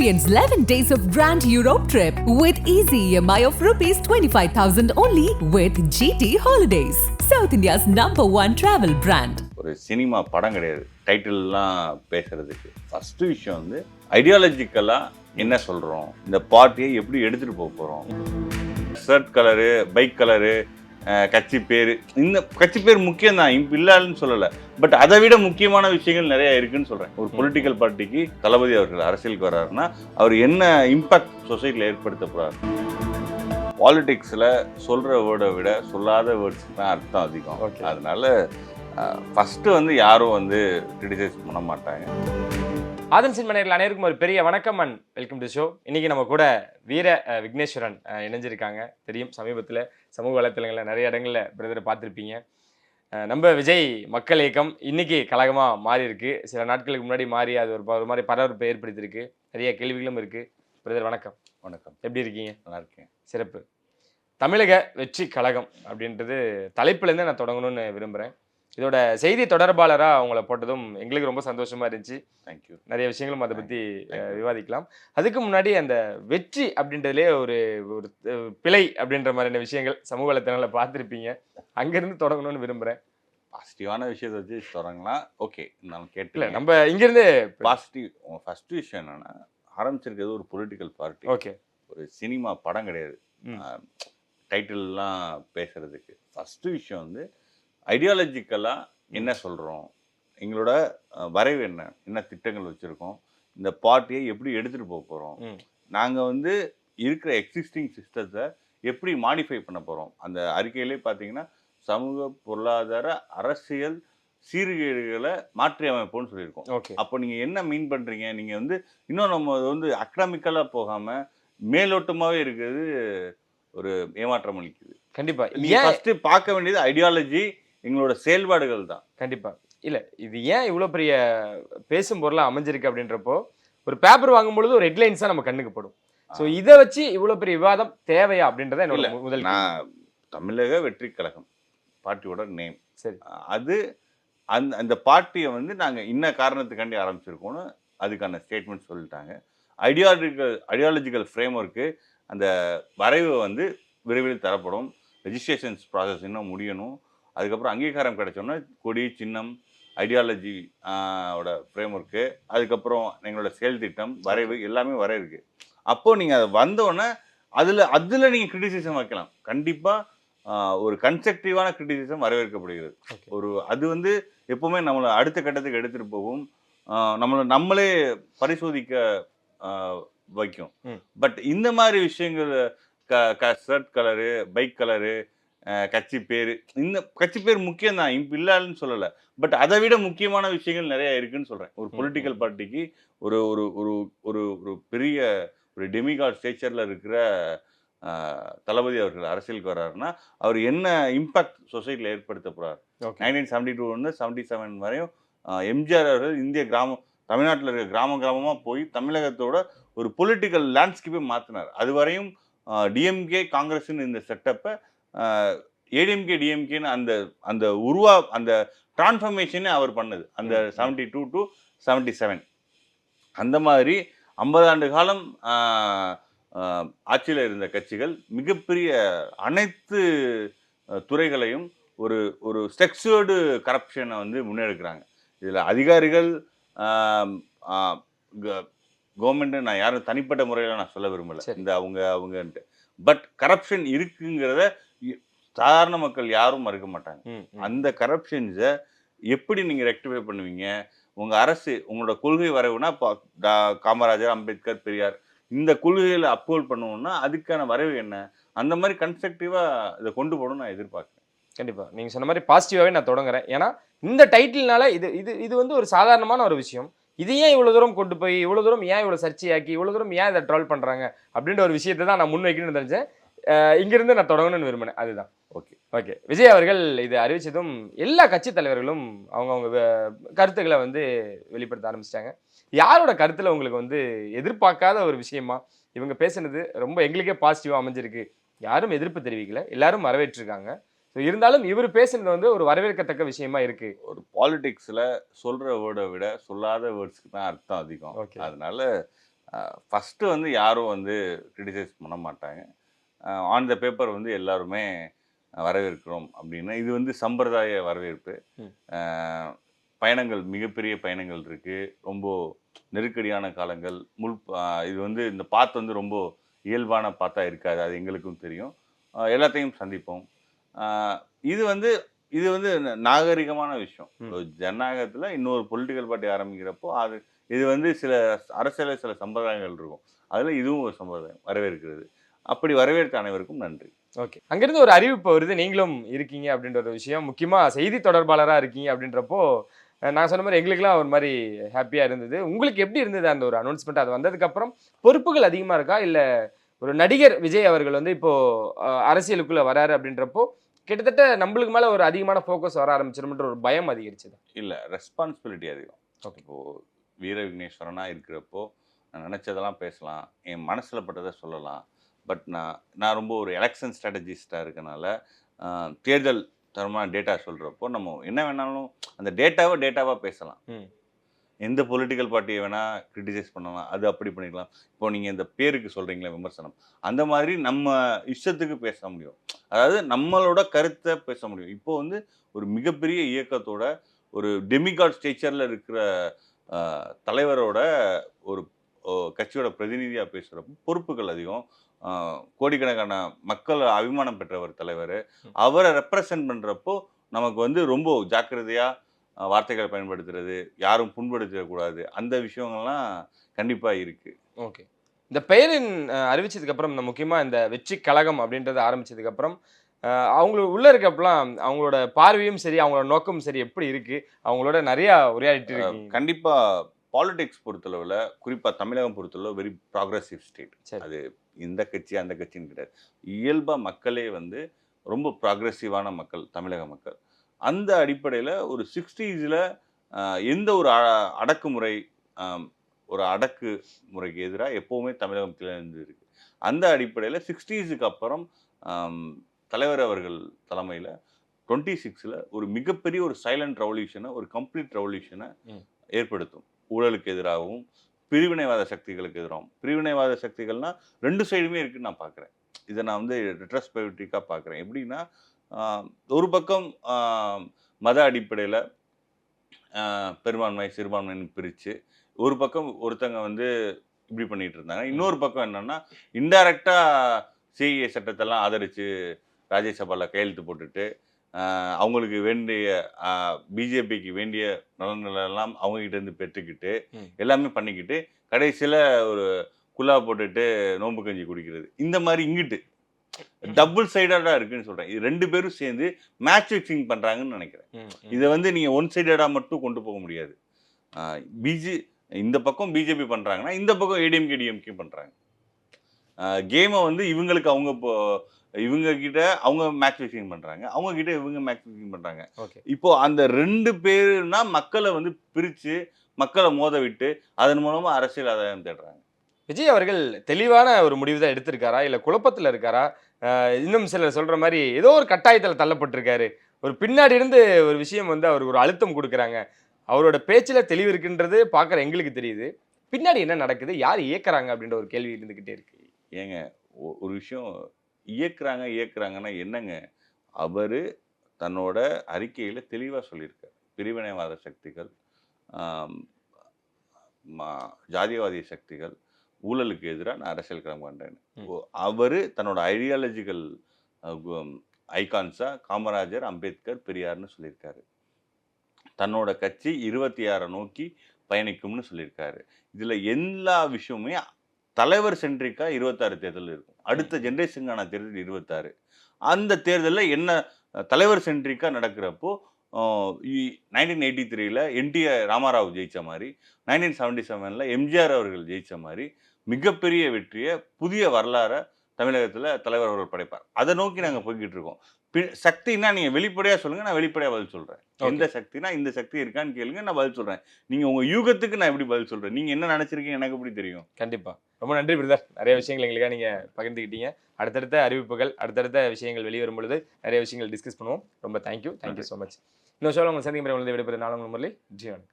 Experience 11 days of Grand Europe trip with easy EMI of rupees 25,000 only with GT Holidays, South India's number one travel brand. ஒரு cinema படம் கிடையாது டைட்டில்லாம் பேசுறதுக்கு first விஷயம் வந்து ஐடியாலஜிக்கலாக என்ன சொல்கிறோம் இந்த பார்ட்டியை எப்படி எடுத்துகிட்டு போக போகிறோம் ஷர்ட் கலரு பைக் கலரு கட்சி பேர் இந்த கட்சி பேர் முக்கியம் தான் இல்லான்னு சொல்லலை. பட் அதை விட முக்கியமான விஷயங்கள் நிறைய இருக்குன்னு சொல்கிறேன் ஒரு பொலிட்டிக்கல் பார்ட்டிக்கு தளபதி அவர்கள் அரசியலுக்கு வர்றாருன்னா அவர் என்ன இம்பாக்ட் சொசைட்டியில் ஏற்படுத்த போகிறார் பாலிடிக்ஸில் சொல்கிற வேர்டை விட சொல்லாத வேர்ட்ஸ்க்கு தான் அர்த்தம் அதிகம். அதனால ஃபஸ்ட்டு வந்து யாரும் வந்து கிரிட்டிசைஸ் பண்ண மாட்டாங்க. ஆதன் சின்மனையர்கள் அனைவருக்கும் ஒரு பெரிய வணக்கம் அண்ட் வெல்கம் டு ஷோ. இன்னைக்கு நம்ம கூட வீர விக்னேஸ்வரன் இணைஞ்சிருக்காங்க. தெரியும் சமீபத்தில் சமூக வலைத்தளங்களில் நிறைய இடங்களில் பிரதரை பார்த்துருப்பீங்க. நம்ம விஜய் மக்கள் இயக்கம் இன்னைக்கு கழகமாக மாறி இருக்கு சில நாட்களுக்கு முன்னாடி மாறி அது ஒரு ஒரு மாதிரி பரபரப்பை ஏற்படுத்தியிருக்கு. நிறைய கேள்விகளும் இருக்கு. பிரதர் வணக்கம். வணக்கம். எப்படி இருக்கீங்க? நல்லா இருக்கேன். சிறப்பு. தமிழக வெற்றி கழகம் அப்படின்றது தலைப்புலேருந்து நான் தொடங்கணும்னு விரும்புகிறேன் இதோட செய்தி தொடர்பாளராக அவங்கள போட்டதும் எங்களுக்கு ரொம்ப சந்தோஷமா இருந்துச்சு. தேங்க்யூ நிறைய விஷயங்களும் அதை பற்றி. விவாதிக்கலாம். அதுக்கு முன்னாடி அந்த வெற்றி அப்படின்றதுலே ஒரு ஒரு பிழை அப்படின்ற மாதிரியான விஷயங்கள் சமூக வலைத்தளங்களில் பார்த்துருப்பீங்க. அங்கேருந்து தொடங்கணும்னு விரும்புகிறேன் பாசிட்டிவான விஷயத்தை வச்சு தொடங்கலாம். ஓகே இல்லை கேட்டல நம்ம இங்கேருந்து பாசிட்டிவ் ஃபர்ஸ்ட் விஷயம் என்னன்னா ஆரம்பிச்சிருக்கிறது ஒரு பொலிட்டிக்கல் பார்ட்டி ஓகே ஒரு சினிமா படம் கிடையாது. டைட்டில்லாம் பேசுறதுக்கு. ஃபர்ஸ்ட் விஷயம் வந்து ஐடியாலஜிக்கலாக என்ன சொல்கிறோம் எங்களோட வரைவு என்ன? என்ன திட்டங்கள் வச்சுருக்கோம்? இந்த பார்ட்டியை எப்படி எடுத்துகிட்டு போக போகிறோம் நாங்கள் வந்து இருக்கிற எக்ஸிஸ்டிங் சிஸ்டத்தை எப்படி மாடிஃபை பண்ண போகிறோம் அந்த அறிக்கையிலே பார்த்தீங்கன்னா சமூக பொருளாதார அரசியல் சீர்கேடுகளை மாற்றி அமைப்போம்னு சொல்லியிருக்கோம். அப்போ நீங்கள் என்ன மீன் பண்ணுறீங்க நீங்கள் வந்து இன்னும் நம்ம வந்து அக்கடாமிக்கலாக போகாமல் மேலோட்டமாகவே இருக்கிறது ஒரு ஏமாற்றம் அளிக்குது. கண்டிப்பா. நீங்கள் ஃபஸ்ட்டு பார்க்க வேண்டியது ஐடியாலஜி எங்களோட செயல்பாடுகள் தான். கண்டிப்பா. இல்ல இது ஏன் இவ்வளோ பெரிய பேசும் பொருளா அமைஞ்சிருக்கு அப்படின்றப்போ ஒரு பேப்பர் வாங்கும் பொழுது ஒரு ஹெட்லைன்ஸ் தான் நம்ம கண்ணுக்கு படும். ஸோ இதை வச்சு இவ்வளோ பெரிய விவாதம் தேவையா அப்படின்றத என்னோட முதல். நான் தமிழக வெற்றி கழகம் பார்ட்டியோட நேம் சரி. அது அந்த அந்த பார்ட்டியை வந்து நாங்கள் இன்ன காரணத்துக்காண்டி ஆரம்பிச்சிருக்கோம்னு அதுக்கான ஸ்டேட்மெண்ட் சொல்லிட்டாங்க. ஐடியாலஜிக்கல் ஐடியாலஜிக்கல் ஃப்ரேம் ஒர்க்கு அந்த வரைவு வந்து விரைவில் தரப்படும். ரெஜிஸ்ட்ரேஷன்ஸ் ப்ராசஸ் இன்னும் முடியணும். அதுக்கப்புறம் அங்கீகாரம் கிடைச்சோன்னா கொடி சின்னம் ஐடியாலஜி ஓட ஃப்ரேம் ஒர்க்கு அதுக்கப்புறம் எங்களோட செயல் திட்டம் வரைவு எல்லாமே வர இருக்கு. அப்போ நீங்கள் அது வந்தோடனே அதில் அதில் நீங்கள் கிரிட்டிசிசம் வைக்கலாம். கண்டிப்பாக ஒரு கன்ஸ்ட்ரக்டிவான கிரிட்டிசிசம் வரவேற்கப்படுகிறது. ஒரு அது வந்து எப்பவுமே நம்மளை அடுத்த கட்டத்துக்கு எடுத்துட்டு போகும். நம்மளை நம்மளே பரிசோதிக்க வைக்கும். பட் இந்த மாதிரி விஷயங்கள் க ஷர்ட் கலரு பைக் கலரு கட்சி பேர் இந்த கட்சி பேர் முக்கியம் தான் இப்போ இல்லான்னு சொல்லலை. பட் அதை விட முக்கியமான விஷயங்கள் நிறைய இருக்குன்னு சொல்கிறேன் ஒரு பொலிட்டிக்கல் பார்ட்டிக்கு ஒரு ஒரு ஒரு ஒரு ஒரு பெரிய ஒரு டெமிகாட் ஸ்டேச்சரில் இருக்கிற தளபதி அவர்கள் அரசியலுக்கு வர்றாருன்னா அவர் என்ன இம்பாக்ட் சொசைட்டியில் ஏற்படுத்த ஓகே. நைன்டீன் செவன்டி டூலேருந்து செவன்டி செவன் வரையும் எம்ஜிஆர் அவர்கள் இந்திய கிராமம் தமிழ்நாட்டில் இருக்க கிராம கிராமமாக போய் தமிழகத்தோட ஒரு பொலிட்டிக்கல் லேண்ட்ஸ்கேப்பை மாற்றினார் அது வரையும் டிஎம்கே காங்கிரஸ்னு இந்த செட்டப்பை ஏடிஎம்கே டிஎம்கேன்னு அந்த அந்த உருவா அந்த டிரான்ஸ்ஃபர்மேஷனே அவர் பண்ணது. அந்த. Seventy two to seventy seven அந்த மாதிரி ஐம்பது ஆண்டு காலம் ஆட்சியில் இருந்த கட்சிகள் மிகப்பெரிய அனைத்து துறைகளையும் ஒரு ஒரு ஸ்ட்ரக்சர்டு கரப்ஷனை வந்து முன்னெடுக்கிறாங்க. இதில் அதிகாரிகள் கவர்மெண்ட்டு நான் யாரும் தனிப்பட்ட முறையில் நான் சொல்ல விரும்பலை. இந்த அவங்க அவங்கன்ட்டு. பட் கரப்ஷன் இருக்குங்கிறத சாதாரண மக்கள் யாரும் மறுக்க மாட்டாங்க. அந்த கரப்ஷன்ஸை எப்படி நீங்கள் ரெக்டிஃபை பண்ணுவீங்க? உங்கள் அரசு உங்களோட கொள்கை வரைவுனா காமராஜர் அம்பேத்கர் பெரியார் இந்த கொள்கைகளை அப்ஹோல்ட் பண்ணுவோம்னா அதுக்கான வரைவு என்ன? அந்த மாதிரி கன்ஸ்ட்ரக்டிவாக இதை கொண்டு போகணும்னு நான் எதிர்பார்க்குறேன். கண்டிப்பா. நீங்க சொன்ன மாதிரி பாசிட்டிவாவே நான் தொடங்குறேன். ஏன்னா இந்த டைட்டில்னால இது இது இது வந்து ஒரு சாதாரணமான ஒரு விஷயம். இது ஏன் இவ்வளவு தூரம் கொண்டு போய் இவ்வளவு தூரம் ஏன் இவ்வளவு சர்ச்சையாக்கி இவ்வளவு தூரம் ஏன் இதை ட்ரால் பண்றாங்க? அப்படின்ற ஒரு விஷயத்தை தான் நான் முன்வைக்கணும்னு நினைச்சேன் அஹ் இங்கிருந்து நான் தொடங்கணும்னு விரும்பினேன் அதுதான். ஓகே ஓகே விஜய் அவர்கள் இது அறிவிச்சதும் எல்லா கட்சி தலைவர்களும் அவங்கவுங்க கருத்துக்களை வந்து வெளிப்படுத்த ஆரம்பிச்சிட்டாங்க. யாரோட கருத்துல உங்களுக்கு வந்து எதிர்பார்க்காத ஒரு விஷயமா? இவங்க பேசுனது ரொம்ப எங்களுக்கே பாசிட்டிவா அமைஞ்சிருக்கு. யாரும் எதிர்ப்பு தெரிவிக்கல. எல்லாரும் வரவேற்றிருக்காங்க. ஸோ இருந்தாலும் இவர் பேசுனது வந்து ஒரு வரவேற்கத்தக்க விஷயமா இருக்கு. ஒரு பாலிடிக்ஸில் சொல்கிற வேர்டை விட சொல்லாத வேர்ட்ஸ்க்கு தான் அர்த்தம் அதிகம். Okay. அதனால ஃபஸ்ட்டு வந்து யாரும் வந்து கிரிட்டிசைஸ் பண்ண மாட்டாங்க. ஆன் த பேப்பர் வந்து எல்லாருமே வரவேற்கிறோம் அப்படின்னு. இது வந்து சம்பிரதாய வரவேற்பு. பயணங்கள் மிகப்பெரிய பயணங்கள் இருக்கு. ரொம்ப நெருக்கடியான காலங்கள். முள் இது வந்து இந்த பாத்து வந்து ரொம்ப இயல்பான பாத்தா இருக்காது. அது எங்களுக்கும் தெரியும். எல்லாத்தையும் சந்திப்போம். இது வந்து இது வந்து நாகரிகமான விஷயம். ஜனநாயகத்துல இன்னொரு பொலிட்டிக்கல் பார்ட்டி ஆரம்பிக்கிறப்போ அது இது வந்து சில அரசியல சில சம்பிரதாயங்கள் இருக்கும். அதுல இதுவும் ஒரு சம்பிரதாயம் வரவேற்கிறது. அப்படி வரவேற்ற அனைவருக்கும் நன்றி. ஓகே. அங்கிருந்து ஒரு அறிவிப்பு வருது. நீங்களும் இருக்கீங்க அப்படின்ற ஒரு விஷயம். முக்கியமா செய்தி தொடர்பாளரா இருக்கீங்க அப்படின்றப்போ நான் சொன்ன மாதிரி எங்களுக்குலாம் ஒரு மாதிரி ஹாப்பியா இருந்தது. உங்களுக்கு எப்படி இருந்தது அந்த ஒரு அனௌன்ஸ்மெண்ட் அது வந்ததுக்கு அப்புறம் பொறுப்புகள் அதிகமா இருக்கா? இல்ல ஒரு நடிகர் விஜய் அவர்கள் வந்து இப்போ அஹ், அரசியலுக்குள்ள வராரு அப்படின்றப்போ கிட்டத்தட்ட நம்மளுக்கு மேல ஒரு அதிகமான ஃபோக்கஸ் வர ஆரம்பிச்சிரும்ன்ற ஒரு பயம் அதிகரிச்சது? இல்ல ரெஸ்பான்சிபிலிட்டி அதிகம். Okay. இப்போ வீர விக்னேஸ்வரனா இருக்கிறப்போ நான் நினைச்சதெல்லாம் பேசலாம். என் மனசுல பட்டதை சொல்லலாம். பட் நான் நான் ரொம்ப ஒரு எலெக்ஷன் ஸ்ட்ராட்டஜிஸ்டாக இருக்கனால தேர்தல் தரமான டேட்டா சொல்றப்போ நம்ம என்ன வேணாலும் அந்த டேட்டாவை டேட்டாவா பேசலாம். எந்த பொலிட்டிக்கல் பார்ட்டியை வேணா கிரிட்டிசைஸ் பண்ணலாம் அது அப்படி பண்ணிக்கலாம் இப்போ நீங்க இந்த பேருக்கு சொல்றீங்களே விமர்சனம். அந்த மாதிரி நம்ம இஷ்டத்துக்கு பேச முடியும். அதாவது நம்மளோட கருத்தை பேச முடியும். இப்போ வந்து ஒரு மிகப்பெரிய இயக்கத்தோட ஒரு டெமிகாட் ஸ்டேச்சர்ல இருக்கிற தலைவரோட ஒரு கட்சியோட பிரதிநிதியா பேசுறப்போ பொறுப்புகள் அதிகம். கோடிக்கணக்கான மக்கள் அபிமானம் பெற்றவர் தலைவர். அவரை ரெப்ரசன்ட் பண்றப்போ நமக்கு வந்து ரொம்ப ஜாக்கிரதையா ஆஹ், வார்த்தைகளை பயன்படுத்துறது யாரும் புண்படுத்திடக்கூடாது அந்த விஷயங்கள்லாம் கண்டிப்பா இருக்கு. ஓகே. இந்த பெயரின் அஹ், அறிவிச்சதுக்கு அப்புறம் இந்த முக்கியமா இந்த வெற்றி கழகம் அப்படின்றது ஆரம்பிச்சதுக்கு அப்புறம் அஹ், அவங்களுக்கு உள்ள இருக்கப்பலாம் அவங்களோட பார்வையும் சரி அவங்களோட நோக்கமும் சரி எப்படி இருக்கு? அவங்களோட நிறைய உரையாடிட்டு இருக்கீங்க. கண்டிப்பா பாலிடிக்ஸ் பொறுத்தளவுல குறிப்பா தமிழகம் பொறுத்தளவு வெரி ப்ராக்ரஸிவ் ஸ்டேட். அது இந்த கட்சி அந்த கட்சின்னு கிடையாது. இயல்பா மக்களே வந்து ரொம்ப ப்ராக்ரஸிவான மக்கள் தமிழக மக்கள். அந்த அடிப்படையில் ஒரு சிக்ஸ்டீஸில் எந்த ஒரு அடக்குமுறை ஒரு அடக்கு முறைக்கு எதிராக எப்போவுமே தமிழகம் திறந்து இருக்கு அந்த அடிப்படையில் சிக்ஸ்டீஸுக்கு அப்புறம் தலைவர் அவர்கள் தலைமையில் டுவெண்ட்டி சிக்ஸில் ஒரு மிகப்பெரிய ஒரு சைலண்ட் ரெவல்யூஷனை ஒரு கம்ப்ளீட் ரெவல்யூஷனை. ஏற்படுத்தும். ஊழலுக்கு எதிராகவும் பிரிவினைவாத சக்திகளுக்கு எதிராகவும். பிரிவினைவாத சக்திகள்னா ரெண்டு சைடுமே இருக்குன்னு நான் பார்க்குறேன். இதை நான் வந்து ரெட்ரஸ்பெக்டிக்காக பார்க்குறேன். எப்படின்னா ஒரு பக்கம் மத அடிப்படையில் பெரும்பான்மை சிறுபான்மைன்னு பிரித்து ஒரு பக்கம் ஒருத்தங்க வந்து இப்படி பண்ணிட்டு இருந்தாங்க. இன்னொரு பக்கம் என்னன்னா இன்டைரக்டா சிஏ சட்டத்தெல்லாம் ஆதரிச்சு ராஜ்யசபால கையெழுத்து போட்டுட்டு அவங்களுக்கு வேண்டிய பிஜேபிக்கு வேண்டிய நலன்கள் எல்லாம் அவங்க கிட்ட இருந்து பெற்றுக்கிட்டு. எல்லாமே பண்ணிக்கிட்டு கடைசியில ஒரு குல்லா போட்டுட்டு நோம்பு கஞ்சி குடிக்கிறது. இந்த மாதிரி இங்கிட்டு. டபுள் சைடடா இருக்குன்னு சொல்றேன். இது ரெண்டு பேரும் சேர்ந்து மேட்ச் ஃபிக்சிங் பண்றாங்கன்னு நினைக்கிறேன். இதை வந்து நீங்க ஒன் சைடடா மட்டும் கொண்டு போக முடியாது. பிஜே இந்த பக்கம் பிஜேபி பண்றாங்கன்னா இந்த பக்கம் ஏடிஎம்கே டிஎம்கே பண்றாங்க. கேமை வந்து இவங்களுக்கு அவங்க இப்போ இவங்க கிட்ட அவங்க மேட்ச் ஃபிக்சிங் பண்றாங்க. அவங்க கிட்ட இவங்க மேட்ச் ஃபிக்சிங் பண்றாங்க. ஓகே இப்போ அந்த ரெண்டு பேருனா மக்களை வந்து பிரிச்சு மக்களை மோத விட்டு அதன் மூலமா அரசியல் ஆதாயம் தேடுறாங்க. விஜய் அவர்கள் தெளிவான ஒரு முடிவு தான் எடுத்திருக்காரா? இல்ல குழப்பத்துல இருக்காரா? இன்னும் சிலர் சொல்ற மாதிரி ஏதோ ஒரு கட்டாயத்துல தள்ளப்பட்டிருக்காரு. ஒரு பின்னாடி இருந்து ஒரு விஷயம் வந்து அவருக்கு ஒரு அழுத்தம் கொடுக்குறாங்க. அவரோட பேச்சுல தெளிவு இருக்குன்றது பார்க்குற எங்களுக்கு தெரியுது. பின்னாடி என்ன நடக்குது? யார் இயக்குறாங்க அப்படின்ற ஒரு கேள்வி இருந்துகிட்டே இருக்கு. ஏங்க ஒரு விஷயம் இயக்குறாங்க இயக்குறாங்கன்னா என்னங்க? அவரு தன்னோட அறிக்கையில தெளிவா சொல்லியிருக்காரு. பிரிவினைவாத சக்திகள் ஜாதியவாதி சக்திகள் ஊழலுக்கு எதிராக நான் அரசியல் களம் கண்டேன். அவரு தன்னோட ஐடியாலஜிக்கல் ஐகான்ஸா காமராஜர் அம்பேத்கர் பெரியார்னு சொல்லியிருக்காரு. தன்னோட கட்சி இருபத்தி ஆறை நோக்கி பயணிக்கும்னு சொல்லியிருக்காரு. இதுல எல்லா விஷயமுமே தலைவர் சென்ட்ரிக்கா இருபத்தாறு தேர்தல் இருக்கும். அடுத்த ஜென்ரேஷனுக்கான தேர்தல் இருபத்தாறு. அந்த தேர்தலில் என்ன தலைவர் சென்ட்ரிக்கா நடக்கிறப்போ நைன்டீன் எயிட்டி த்ரீல என்டிஆர் ராமாராவ் ஜெயிச்ச மாதிரி நைன்டீன் செவன்டி செவனில் எம்ஜிஆர் அவர்கள் ஜெயிச்ச மாதிரி மிகப்பெரிய வெற்றியை புதிய வரலாறை தமிழகத்துல தலைவர் அவர்கள் படைப்பார். அதை நோக்கி நாங்க போய்கிட்டு இருக்கோம். பி- சக்தினா நீங்க வெளிப்படையா சொல்லுங்க நான் வெளிப்படையா பதில் சொல்றேன். எந்த சக்தினா இந்த சக்தி இருக்கான்னு கேளுங்க நான் பதில் சொல்றேன். நீங்க உங்க யூகத்துக்கு நான் எப்படி பதில் சொல்றேன்? நீங்க என்ன நினைச்சிருக்கீங்க எனக்கு எப்படி தெரியும்? கண்டிப்பா. ரொம்ப நன்றி பிரதர். நிறைய விஷயங்கள் எங்களுக்காக நீங்க பகிர்ந்துக்கிட்டீங்க அடுத்தடுத்த அறிவிப்புகள் அடுத்தடுத்த விஷயங்கள் வெளிவரும் பொழுது நிறைய விஷயங்கள் டிஸ்கஸ் பண்ணுவோம். ரொம்ப தேங்க்யூ தேங்க்யூ ஸோ மச் இன்னொரு ஷோவில் உங்களை சந்திக்கும் விடைபெறுவது நாளும் முரளி. ஜீவன்